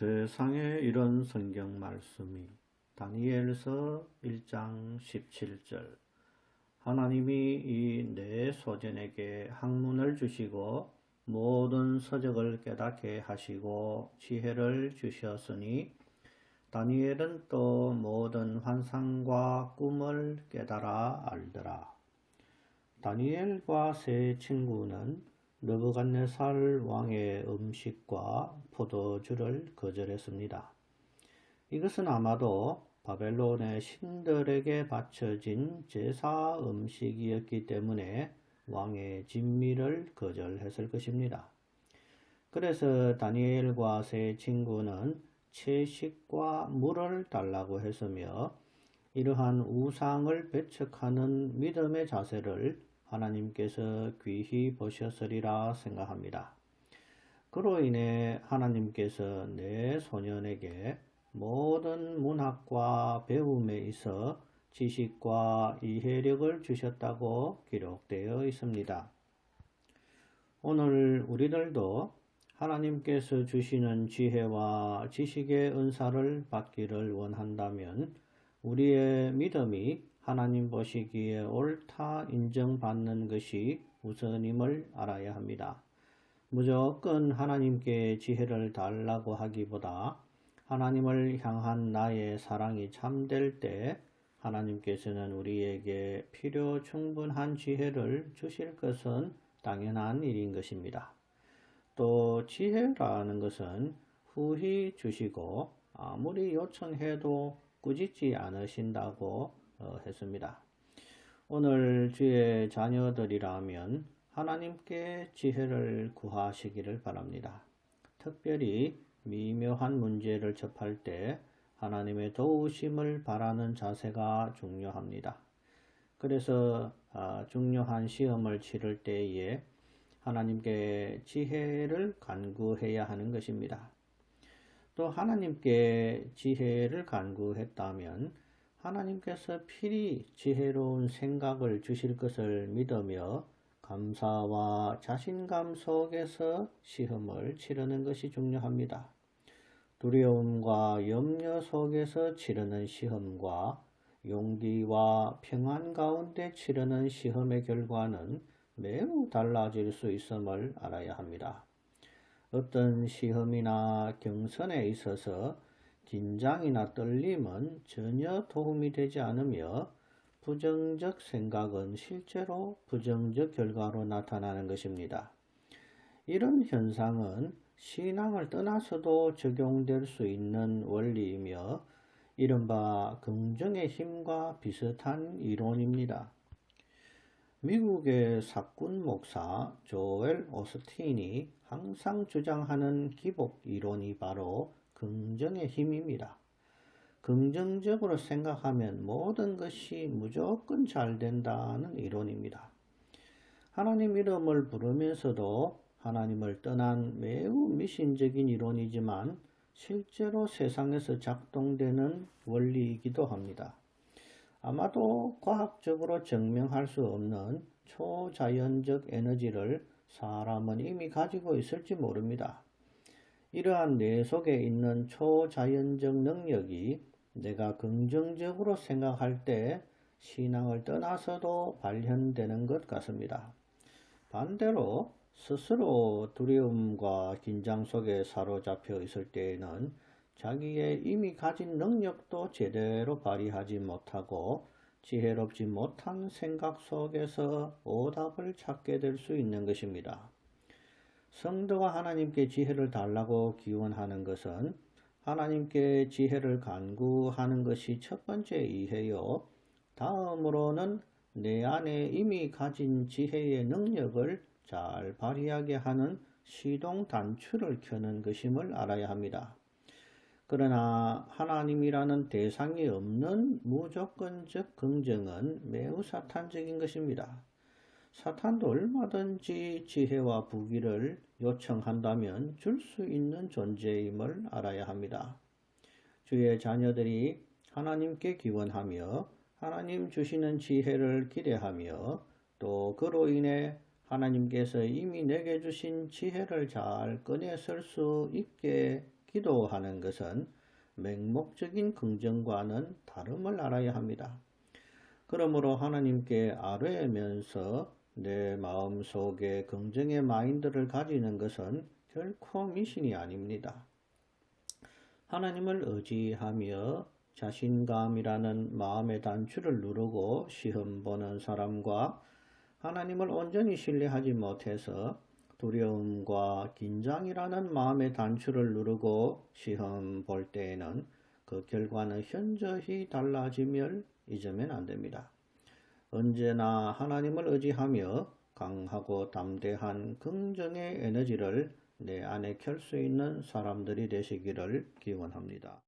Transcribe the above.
세상에 이런 성경 말씀이 다니엘서 1장 17절 하나님이 이 내 소전에게 학문을 주시고 모든 서적을 깨닫게 하시고 지혜를 주셨으니 다니엘은 또 모든 환상과 꿈을 깨달아 알더라. 다니엘과 세 친구는 느부갓네살 왕의 음식과 포도주를 거절했습니다. 이것은 아마도 바벨론의 신들에게 바쳐진 제사 음식이었기 때문에 왕의 진미를 거절했을 것입니다. 그래서 다니엘과 세 친구는 채식과 물을 달라고 했으며 이러한 우상을 배척하는 믿음의 자세를 하나님께서 귀히 보셨으리라 생각합니다. 그로 인해 하나님께서 내 소년에게 모든 문학과 배움에 있어 지식과 이해력을 주셨다고 기록되어 있습니다. 오늘 우리들도 하나님께서 주시는 지혜와 지식의 은사를 받기를 원한다면 우리의 믿음이 하나님 보시기에 옳다 인정받는 것이 우선임을 알아야 합니다. 무조건 하나님께 지혜를 달라고 하기보다 하나님을 향한 나의 사랑이 참될 때 하나님께서는 우리에게 필요 충분한 지혜를 주실 것은 당연한 일인 것입니다. 또 지혜라는 것은 후히 주시고 아무리 요청해도 꾸짖지 않으신다고 어, 했습니다. 오늘 주의 자녀들이라면 하나님께 지혜를 구하시기를 바랍니다. 특별히 미묘한 문제를 접할 때 하나님의 도우심을 바라는 자세가 중요합니다. 그래서 아, 중요한 시험을 치를 때에 하나님께 지혜를 간구해야 하는 것입니다. 또 하나님께 지혜를 간구했다면 하나님께서 필히 지혜로운 생각을 주실 것을 믿으며 감사와 자신감 속에서 시험을 치르는 것이 중요합니다. 두려움과 염려 속에서 치르는 시험과 용기와 평안 가운데 치르는 시험의 결과는 매우 달라질 수 있음을 알아야 합니다. 어떤 시험이나 경선에 있어서 긴장이나 떨림은 전혀 도움이 되지 않으며 부정적 생각은 실제로 부정적 결과로 나타나는 것입니다. 이런 현상은 신앙을 떠나서도 적용될 수 있는 원리이며 이른바 긍정의 힘과 비슷한 이론입니다. 미국의 사꾼 목사 조엘 오스틴이 항상 주장하는 기복 이론이 바로 긍정의 힘입니다. 긍정적으로 생각하면 모든 것이 무조건 잘 된다는 이론입니다. 하나님 이름을 부르면서도 하나님을 떠난 매우 미신적인 이론이지만 실제로 세상에서 작동되는 원리이기도 합니다. 아마도 과학적으로 증명할 수 없는 초자연적 에너지를 사람은 이미 가지고 있을지 모릅니다. 이러한 뇌 속에 있는 초자연적 능력이 내가 긍정적으로 생각할 때 신앙을 떠나서도 발현되는 것 같습니다. 반대로 스스로 두려움과 긴장 속에 사로잡혀 있을 때에는 자기의 이미 가진 능력도 제대로 발휘하지 못하고 지혜롭지 못한 생각 속에서 오답을 찾게 될 수 있는 것입니다. 성도가 하나님께 지혜를 달라고 기원하는 것은 하나님께 지혜를 간구하는 것이 첫 번째 이해요. 다음으로는 내 안에 이미 가진 지혜의 능력을 잘 발휘하게 하는 시동 단추를 켜는 것임을 알아야 합니다. 그러나 하나님이라는 대상이 없는 무조건적 긍정은 매우 사탄적인 것입니다. 사탄도 얼마든지 지혜와 부귀를 요청한다면 줄 수 있는 존재임을 알아야 합니다. 주의 자녀들이 하나님께 기원하며 하나님 주시는 지혜를 기대하며 또 그로 인해 하나님께서 이미 내게 주신 지혜를 잘 꺼내 쓸 수 있게 기도하는 것은 맹목적인 긍정과는 다름을 알아야 합니다. 그러므로 하나님께 아뢰면서 내 마음 속에 긍정의 마인드를 가지는 것은 결코 미신이 아닙니다. 하나님을 의지하며 자신감이라는 마음의 단추를 누르고 시험 보는 사람과 하나님을 온전히 신뢰하지 못해서 두려움과 긴장이라는 마음의 단추를 누르고 시험 볼 때에는 그 결과는 현저히 달라짐을 잊으면 안 됩니다. 언제나 하나님을 의지하며 강하고 담대한 긍정의 에너지를 내 안에 켤 수 있는 사람들이 되시기를 기원합니다.